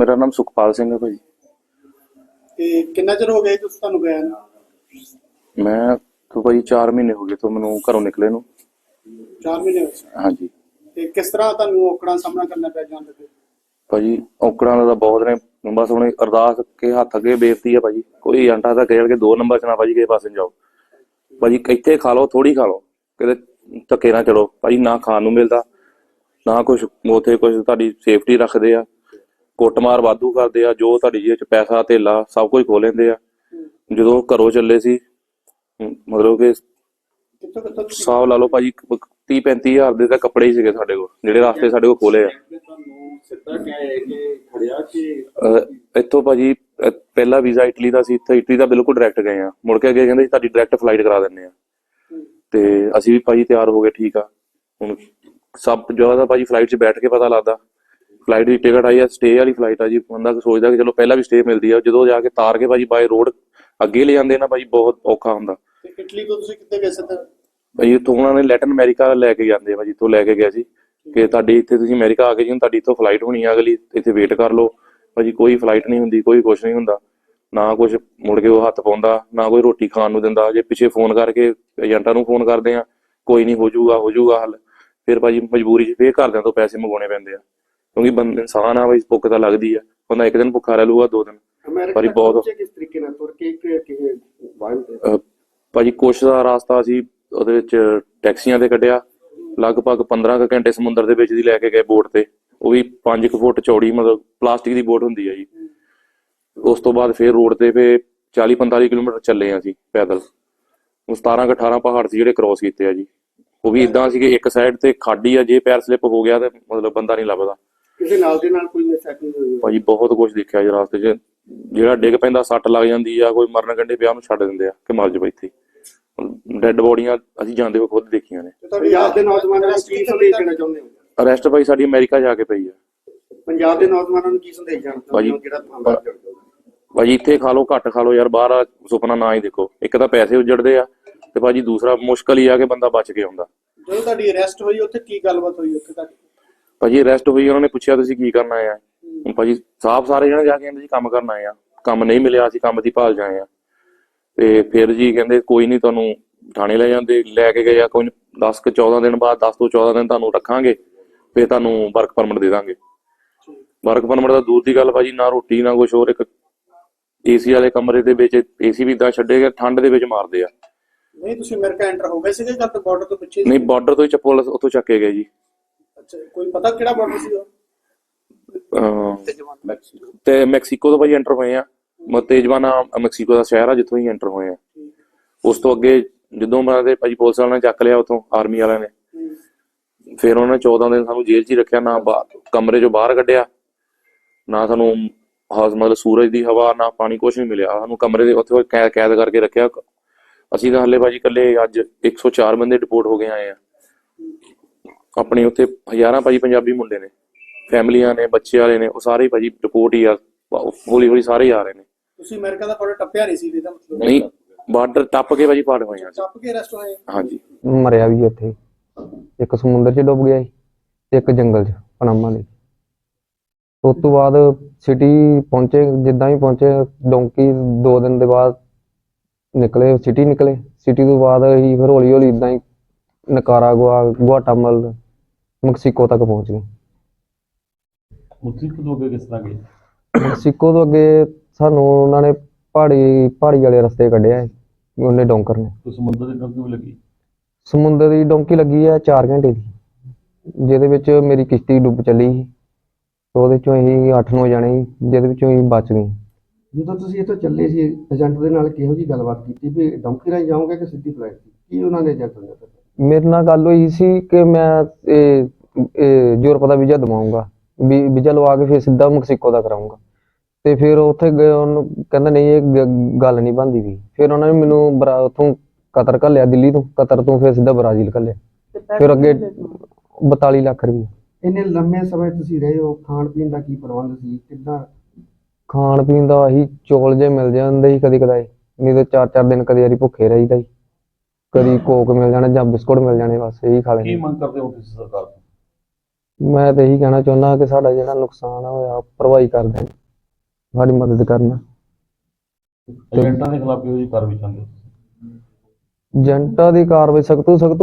ਮੇਰਾ ਨਾਮ ਸੁਖਪਾਲ ਸਿੰਘ ਹੈ ਭਾਜੀ। ਤੇ ਕਿੰਨਾ ਚਿਰ ਹੋ ਗਿਆ ਜੀ ਤੁਸੀਂ ਤੁਹਾਨੂੰ ਗਿਆ ਨੂੰ? ਮੈਂ ਤੋਂ ਭਾਜੀ 4 ਮਹੀਨੇ ਹੋ ਗਏ ਤੋਂ ਮੈਨੂੰ ਘਰੋਂ ਨਿਕਲੇ ਨੂੰ। 4 ਮਹੀਨੇ ਹੋਏ ਸੀ। ਹਾਂਜੀ। ਤੇ ਕਿਸ ਤਰ੍ਹਾਂ ਤੁਹਾਨੂੰ ਔਕੜਾਂ ਸਾਹਮਣਾ ਕਰਨਾ ਪੈ ਜਾਂਦਾ ਤੇ ਭਾਜੀ ਔਕੜਾਂ ਦਾ ਬਹੁਤ ਨੇ ਬਸ ਹੁਣ ਅਰਦਾਸ ਕੇ ਹੱਥ ਅੱਗੇ ਬੇਨਤੀ ਹੈ ਭਾਜੀ। ਕੋਈ ਏਜੰਟਾ ਤਾਂ ਕਹਿ ਕੇ ਦੋ ਨੰਬਰ ਚ ਨਾ ਭਾਜੀ ਕਿਸੇ ਪਾਸੇ ਜਾਓ। ਭਾਜੀ ਇੱਥੇ ਖਾ ਲਓ ਥੋੜੀ ਖਾ ਲਓ। ਕਿਤੇ ਧੱਕੇ ਨਾ ਚਲੋ। ਭਾਜੀ ਨਾ ਖਾਣ ਨੂੰ ਮਿਲਦਾ ਨਾ ਕੁਝ ਉਥੇ ਕੁਝ ਤੁਹਾਡੀ ਸੇਫਟੀ ਰੱਖਦੇ ਆ। ਕੁੱਟਮਾਰ ਵਾਧੂ ਕਰਦੇ ਆ ਜੋ ਤੁਹਾਡੀ ਜੇਬ ਚ ਪੈਸਾ ਧੇਲਾ ਸਭ ਕੁਝ ਖੋ ਲੈਂਦੇ ਆ। ਜਦੋਂ ਘਰੋਂ ਚੱਲੇ ਸੀ ਮਤਲਬ ਕਿ ਹਿਸਾਬ ਲਾ ਲਓ ਭਾਜੀ 30 35 ਹਜ਼ਾਰ ਦੇ ਤਾਂ ਕੱਪੜੇ ਹੀ ਸੀਗੇ ਸਾਡੇ ਕੋਲ ਜਿਹੜੇ ਰਾਸਤੇ ਸਾਡੇ ਕੋਲ ਖੋਲੇ ਆ। ਇੱਥੋਂ ਭਾਜੀ ਪਹਿਲਾ ਵੀਜ਼ਾ ਇਟਲੀ ਦਾ ਸੀ ਇੱਥੇ ਇਟਲੀ ਦਾ ਬਿਲਕੁਲ ਡਾਇਰੈਕਟ ਗਏ ਆ। ਮੁੜ ਕੇ ਅੱਗੇ ਕਹਿੰਦੇ ਤੁਹਾਡੀ ਡਾਇਰੈਕਟ ਫਲਾਈਟ ਕਰਾ ਦਿੰਦੇ ਆ। ਤੇ ਅਸੀਂ ਵੀ ਭਾਜੀ ਤਿਆਰ ਹੋ ਗਏ ਠੀਕ ਆ। ਹੁਣ ਸਭ ਤਾਂ ਭਾਜੀ ਫਲਾਈਟ 'ਚ ਬੈਠ ਕੇ ਪਤਾ ਲੱਗਦਾ। ਫਲਾਈਟ ਦੀ ਟਿਕਟ ਆਈ ਆ ਸਟੇ ਵਾਲੀ ਫਲਾਈਟ ਆ ਜੀ ਬੰਦਾ ਸੋਚਦਾ ਕਿ ਚਲੋ ਪਹਿਲਾਂ ਵੀ ਸਟੇ ਮਿਲਦੀ ਆ ਜਦੋਂ ਜਾ ਕੇ ਤਾਰ ਕੇ ਭਾਜੀ ਬਾਏ ਰੋਡ ਅੱਗੇ ਲੈ ਜਾਂਦੇ ਨਾ ਭਾਜੀ ਬਹੁਤ ਔਖਾ ਹੁੰਦਾ। ਤੇ ਇਟਲੀ ਤੋਂ ਤੁਸੀਂ ਕਿੱਥੇ ਗਏ ਸੀ ਤੇ ਭਾਜੀ ਇੱਥੋਂ ਉਹਨਾਂ ਨੇ ਲੈਟਨ ਅਮਰੀਕਾ ਲੈ ਕੇ ਜਾਂਦੇ ਭਾਜੀ ਤੋਂ ਲੈ ਕੇ ਗਏ ਸੀ। ਕਿ ਤੁਹਾਡੀ ਇੱਥੇ ਤੁਸੀਂ ਅਮਰੀਕਾ ਆ ਗਏ ਜੀ ਤੁਹਾਡੀ ਇੱਥੋਂ ਫਲਾਈਟ ਹੋਣੀ ਆ ਅਗਲੀ ਇੱਥੇ ਵੇਟ ਕਰ ਲਓ। ਭਾਜੀ ਕੋਈ ਫਲਾਈਟ ਨਹੀਂ ਹੁੰਦੀ ਕੋਈ ਕੁਝ ਨਹੀਂ ਹੁੰਦਾ। ਨਾ ਕੁਝ ਮੁੜ ਕੇ ਉਹ ਹੱਥ ਪਾਉਂਦਾ ਨਾ ਕੋਈ ਰੋਟੀ ਖਾਣ ਨੂੰ ਦਿੰਦਾ। ਜੇ ਪਿੱਛੇ ਫੋਨ ਕਰਕੇ ਏਜੰਟਾਂ ਨੂੰ ਫੋਨ ਕਰਦੇ ਆ ਕੋਈ ਨਹੀਂ ਹੋ ਜਾਊਗਾ ਹੋ ਜਾਊਗਾ ਹੱਲ। ਫਿਰ ਭਾਜੀ ਮਜਬੂਰੀ 'ਚ ਫੇਰ ਘਰਦਿਆਂ ਤੋਂ ਪੈਸੇ ਮੰਗਾਉਣੇ ਪੈਂਦੇ ਆ। ਕਿਉਂਕਿ ਬੰਦ ਇਨਸਾਨ ਆ ਭਾਈ ਭੁੱਖ ਤਾਂ ਲੱਗਦੀ ਆ। ਬੰਦਾ ਇੱਕ ਦਿਨ ਭੁੱਖਾ ਰਹਿ ਲੂਗਾ ਦੋ ਦਿਨ। ਭਾਜੀ ਤੱਕ ਬਹੁਤ- ਕਿਸ ਤਰੀਕੇ ਨਾਲ ਤੁਰ ਕੇ ਕਿ ਭਾਜੀ ਕੁਛ ਦਾ ਰਾਸਤਾ ਸੀ ਉਹਦੇ ਵਿੱਚ ਟੈਕਸੀਆਂ ਤੇ ਕੱਢਿਆ। ਲਗਭਗ 15 ਕੁ ਘੰਟੇ ਸਮੁੰਦਰ ਦੇ ਵਿੱਚ ਦੀ ਲੈ ਕੇ ਗਏ ਬੋਟ ਤੇ। ਉਹ ਵੀ 5 ਕੁ ਫੁੱਟ ਚੌੜੀ ਮਤਲਬ ਪਲਾਸਟਿਕ ਦੀ ਬੋਟ ਹੁੰਦੀ ਹੈ ਜੀ। ਉਸ ਤੋਂ ਬਾਅਦ ਫੇਰ ਰੋਡ ਤੇ ਫੇ 40 45 ਕਿਲੋਮੀਟਰ ਚੱਲੇ ਆ ਅਸੀਂ ਪੈਦਲ। ਉਹ 17 ਕੁ 18 ਪਹਾੜ ਸੀ ਜਿਹੜੇ ਕ੍ਰੋਸ ਕੀਤੇ ਆ ਜੀ। ਉਹ ਵੀ ਇਦਾਂ ਸੀ ਕਿ ਇੱਕ ਸਾਈਡ ਤੇ ਖਾਡੀ ਆ ਜੇ ਪੈਰ ਸਲਿੱਪ ਹੋ ਗਿਆ ਤੇ ਮਤਲਬ ਬੰਦਾ ਨਹੀਂ ਲੱਭਦਾ। ਕਿਸੇ ਨਾਲ ਦੇ ਨਾਲ ਕੋਈ ਮਿਸਹੈਪਨਿੰਗ ਹੋਈ ਹੋਵੇ? ਭਾਜੀ ਬਹੁਤ ਕੁਝ ਦੇਖਿਆ ਜੀ ਰਾਸਤੇ 'ਚ। ਜਿਹੜਾ ਡਿੱਗ ਪੈਂਦਾ ਸੱਟ ਲੱਗ ਜਾਂਦੀ ਆ ਕੋਈ ਮਰਨ ਕੰਢੇ ਪਿਆ ਉਹਨੂੰ ਛੱਡ ਦਿੰਦੇ ਆ ਕਿ ਮਰ ਜਾ ਇੱਥੇ। ਡੈੱਡ ਬੋਡੀਆਂ ਅਸੀਂ ਜਾਂਦੇ ਹੋ ਖੁਦ ਦੇਖੀਆਂ ਨੇ। ਤੇ ਪੰਜਾਬ ਦੇ ਨੌਜਵਾਨਾਂ ਨੂੰ ਕੀ ਸੰਦੇਸ਼ ਦੇਣਾ ਚਾਹੁੰਦੇ ਹੋ? ਅਰੈਸਟ ਭਾਈ ਸਾਡੀ ਅਮਰੀਕਾ ਜਾ ਕੇ ਪਈ ਆ। ਪੰਜਾਬ ਦੇ ਨੌਜਵਾਨਾਂ ਨੂੰ ਕੀ ਸੰਦੇਸ਼ ਦੇਣਾ ਚਾਹੁੰਦੇ ਹੋ? ਜਿਹੜਾ ਹਮਲਾ ਜੁੜ ਗਿਆ ਭਾਜੀ ਇੱਥੇ ਖਾ ਲਓ ਘੱਟ ਖਾ ਲਓ ਯਾਰ ਬਾਹਰ ਆ ਸੁਪਨਾ ਨਾ ਹੀ ਦੇਖੋ। ਇੱਕ ਤਾਂ ਪੈਸੇ ਉਜੜਦੇ ਆ ਤੇ ਭਾਜੀ ਦੂਸਰਾ ਮੁਸ਼ਕਲ ਹੀ ਆ ਕਿ ਬੰਦਾ ਬਚ ਕੇ ਆਉਂਦਾ। ਜਦੋਂ ਤੁਹਾਡੀ ਅਰੈਸਟ ਹੋਈ ਉੱਥੇ ਕੀ ਗੱਲਬਾਤ ਹੋਈ ਉੱਥੇ ਤੁਹਾਡੀ? ਭਾਜੀ ਅਰੈਸਟ ਹੋਈ ਉਹਨਾਂ ਨੇ ਪੁੱਛਿਆ ਤੁਸੀਂ ਕੀ ਕਰਨ ਆਏ ਆ? ਹੁਣ ਭਾਜੀ ਸਾਫ਼ ਸਾਰੇ ਜਣੇ ਜਾ ਕੇ ਕਹਿੰਦੇ ਜੀ ਕੰਮ ਕਰਨ ਆਏ ਆ। ਕੰਮ ਨਹੀਂ ਮਿਲਿਆ ਅਸੀਂ ਕੰਮ ਦੀ ਭਾਲ ਜਾਏ ਆ। ਤੇ ਫਿਰ ਜੀ ਕਹਿੰਦੇ ਕੋਈ ਨਹੀਂ ਤੁਹਾਨੂੰ ਥਾਣੇ ਲੈ ਜਾਂਦੇ ਲੈ ਕੇ ਗਏ ਆ ਕੋਈ 10 ਕਿ 14 ਦਿਨ ਬਾਅਦ 10 ਤੋਂ 14 ਦਿਨ ਤੁਹਾਨੂੰ ਰੱਖਾਂਗੇ ਫਿਰ ਤੁਹਾਨੂੰ ਵਰਕ ਪਰਮਿਟ ਦੇ ਦਾਂਗੇ। ਵਰਕ ਪਰਮਿਟ ਦਾ ਦੂਰ ਦੀ ਗੱਲ ਭਾਜੀ ਨਾ ਰੋਟੀ ਨਾ ਕੁਝ ਹੋਰ ਇੱਕ ਏਸੀ ਵਾਲੇ ਕਮਰੇ ਦੇ ਵਿੱਚ ਏਸੀ ਵੀ ਇਦਾਂ ਛੱਡੇ ਗਏ ਠੰਡ ਦੇ ਵਿੱਚ ਮਾਰਦੇ ਆ। ਨਹੀਂ ਤੁਸੀਂ ਅਮਰੀਕਾ ਐਂਟਰ ਹੋ ਗਏ ਸੀਗੇ ਜਦ ਬਾਰਡਰ ਤੋਂ ਪਿੱਛੇ ਨਹੀਂ ਬਾਰਡਰ ਤੋਂ ਹੀ ਚੱਪਲ ਉੱਥੋਂ ਚੱਕੇ ਗਏ ਜੀ। ਕੋਈ ਪਤਾ ਕਿਹੜਾ ਬਾਰਡਰ ਸੀ ਉਹ ਅਹ ਤੇ ਮੈਕਸੀਕੋ ਤੋਂ ਭਾਈ ਐਂਟਰ ਹੋਏ ਆ। ਮ ਤੇਜਵਾਨਾ ਮੈਕਸੀਕੋ ਦਾ ਸ਼ਹਿਰ ਆ ਜਿੱਥੋਂ ਹੀ ਐਂਟਰ ਹੋਏ ਆ। ਉਸ ਤੋਂ ਅੱਗੇ ਜਦੋਂ ਮੈਂ ਤੇ ਭਾਜੀ ਪੁਲਿਸ ਵਾਲਿਆਂ ਨੇ ਚੱਕ ਲਿਆ ਉਥੋਂ ਆਰਮੀ ਵਾਲਿਆਂ ਨੇ। ਫਿਰ ਉਹਨਾਂ ਨੇ 14 ਦਿਨ ਸਾਨੂੰ ਜੇਲ੍ਹ 'ਚ ਹੀ ਰੱਖਿਆ ਨਾ ਬਾ- ਕਮਰੇ 'ਚੋਂ ਬਾਹਰ ਕੱਢਿਆ ਨਾ ਸਾਨੂੰ ਹਾਸ ਮਤਲਬ ਸੂਰਜ ਦੀ ਹਵਾ ਨਾ ਪਾਣੀ ਕੁਝ ਨਹੀਂ ਮਿਲਿਆ। ਸਾਨੂੰ ਕਮਰੇ ਦੇ ਉੱਥੇ ਕੈ- ਕੈਦ ਕਰਕੇ ਰੱਖਿਆ। ਅਸੀਂ ਤਾਂ ਹੱਲੇ ਭਾਜੀ ਇਕੱਲੇ ਅੱਜ 104 ਬੰਦੇ ਡਿਪੋਰਟ ਹੋ ਕੇ ਆਏ ਆ। ਆਪਣੇ ਉੱਥੇ ਹਜ਼ਾਰਾਂ ਭਾਜੀ ਪੰਜਾਬੀ ਮੁੰਡੇ ਨੇ ਫੈਮਲੀਆਂ ਨੇ ਬੱਚੇ ਵਾਲੇ ਨੇ ਉਹ ਸਾਰੇ ਭਾਜੀ ਰਿਪੋਰਟ ਹੀ ਆ ਹੌਲੀ ਹੌਲੀ ਸਾਰੇ ਆ ਰਹੇ ਨੇ। ਤੁਸੀਂ ਅਮਰੀਕਾ ਦਾ ਬਾਰਡਰ ਟੱਪਿਆ ਨਹੀਂ ਸੀ ਇਹਦਾ ਮਤਲਬ ਨਹੀਂ ਬਾਰਡਰ ਟੱਪ ਕੇ ਭਾਜੀ ਪਾੜ ਹੋਏ ਆ ਟੱਪ ਕੇ ਅਰੈਸਟ ਹੋਏ। ਹਾਂਜੀ। ਮਰਿਆ ਵੀ ਇੱਥੇ ਇੱਕ ਸਮੁੰਦਰ 'ਚ ਡੁੱਬ ਗਿਆ ਸੀ ਤੇ ਇੱਕ ਜੰਗਲ 'ਚ ਪਨਾਮਾ ਦੇ। ਉਸ ਤੋਂ ਬਾਅਦ ਸਿਟੀ ਪਹੁੰਚੇ ਜਿੱਦਾਂ ਹੀ ਪਹੁੰਚੇ ਡੋਂਕੀ ਦੋ ਦਿਨ ਦੇ ਬਾਅਦ ਨਿਕਲੇ ਸਿਟੀ ਨਿਕਲੇ। ਸਿਟੀ ਤੋਂ ਬਾਅਦ ਅਸੀਂ ਫਿਰ ਹੌਲੀ ਹੌਲੀ ਇਦਾਂ ਹੀ ਨਕਾਰਾਗੁਆ ਗੁਆਟਾਮਲ ਮੈਕਸੀਕੋ ਤੱਕ ਪਹੁੰਚ ਗਏ ਮੁਕਤਸਰ ਤੋਂ ਅੱਗੇ ਕਿਸ ਤਰ੍ਹਾਂ ਗਏ ਮੈਕਸੀਕੋ ਤੋਂ ਅੱਗੇ ਸਾਨੂੰ ਉਹਨਾਂ ਨੇ ਪਹਾੜੀ ਪਹਾੜੀ ਵਾਲੇ ਰਸਤੇ ਕੱਢਿਆ ਉਹਨੇ ਡੋਂਕਰ ਨੇ ਸਮੁੰਦਰ ਦੀ ਡੰਕੀ ਵੀ ਲੱਗੀ ਸਮੁੰਦਰ ਦੀ ਡੋਂਕੀ ਲੱਗੀ ਹੈ 4 ਘੰਟੇ ਦੀ. ਜਿਹਦੇ ਵਿੱਚ ਮੇਰੀ ਕਿਸ਼ਤੀ ਡੁੱਬ ਚੱਲੀ ਸੀ। ਤੇ ਉਹਦੇ ਚੋਂ ਅਸੀਂ 8-9 ਜਣੇ ਸੀ। ਜਿਹਦੇ ਵਿੱਚੋਂ ਅਸੀਂ ਬਚ ਗਏ। ਜਦੋਂ ਤੁਸੀਂ ਇੱਥੋਂ ਚੱਲੇ ਸੀ ਏਜੰਟ ਦੇ ਨਾਲ ਕਿਹੋ ਜੀ ਗੱਲਬਾਤ ਕੀਤੀ? ਵੀ ਡੌਂਕੀ ਰਾਹੀਂ ਜਾਓਗੇ ਕਿ ਸਿੱਧੀ ਫਲਾਈਟ? ਕੀ ਉਹਨਾਂ ਨੇ ਏਜੰਟ ਨੇ ਦੱਸਿਆ? ਮੇਰੇ ਨਾਲ ਗੱਲ ਹੋਈ ਸੀ ਕਿ ਮੈਂ ਇਹ ਇਹ ਯੂਰਪ ਦਾ ਵੀਜ਼ਾ ਦਵਾਉਂਗਾ। ਵੀ ਵੀਜ਼ਾ ਲਵਾ ਕੇ ਫਿਰ ਸਿੱਧਾ ਮੈਕਸੀਕੋ ਦਾ ਕਰਾਉਂਗਾ। ਤੇ ਫਿਰ ਉੱਥੇ ਗਏ ਉਹਨੂੰ ਕਹਿੰਦਾ ਨਹੀਂ ਇਹ ਗ- ਗੱਲ ਨਹੀਂ ਬਣਦੀ ਵੀ। ਫਿਰ ਉਹਨਾਂ ਨੇ ਮੈਨੂੰ ਬਰਾ ਉੱਥੋਂ ਕਤਰ ਘੱਲਿਆ ਦਿੱਲੀ ਤੋਂ। ਕਤਰ ਤੋਂ ਫਿਰ ਸਿੱਧਾ ਬ੍ਰਾਜ਼ੀਲ ਘੱਲਿਆ। ਫਿਰ ਅੱਗੇ 42 ਲੱਖ ਰੁਪਏ ਇੰਨੇ ਲੰਮੇ ਸਮੇਂ ਤੁਸੀਂ ਰਹੇ ਹੋ ਖਾਣ ਪੀਣ ਦਾ ਕੀ ਪ੍ਰਬੰਧ ਸੀ? ਕਿੱਦਾਂ? ਖਾਣ ਪੀਣ ਦਾ ਆਹੀ ਚੌਲ ਜੇ ਮਿਲ ਜਾਂਦੇ ਸੀ ਕਦੀ ਕਦਾਈ ਨਹੀਂ ਤਾਂ ਚਾਰ ਚਾਰ ਦਿਨ ਕਦੀ ਵਾਰੀ ਭੁੱਖੇ ਰਹੀਦਾ ਸੀ। ਕਦੀ ਕੋਕ ਮਿਲ ਜਾਣਾ ਜਾਂ ਬਿਸਕੁਟ ਮਿਲ ਜਾਣੇ ਬਸ ਇਹੀ ਖਾ ਕੀ ਲੈਣੇ ਮੰਗ ਕਰਦੇ ਹੋ ਤੁਸੀਂ ਸਰਕਾਰ ਤੋਂ? ਮੈਂ ਤਾਂ ਇਹੀ ਕਹਿਣਾ ਚਾਹੁੰਦਾ ਕਿ ਸਾਡਾ ਜਿਹੜਾ ਨੁਕਸਾਨ ਹੋਇਆ ਭਰਵਾਈ ਕਰ ਦੇਣ ਸਾਡੀ ਮਦਦ ਕਰਨ। ਏਜੰਟਾਂ ਦੇ ਖਿਲਾਫ ਇਹੋ ਜਿਹੀ ਕਾਰਵਾਈ ਚਾਹੁੰਦੇ ਹੋ ਏਜੰਟਾਂ ਦੀ ਕਾਰਵਾਈ ਸਖਤ ਤੋਂ ਸਖਤ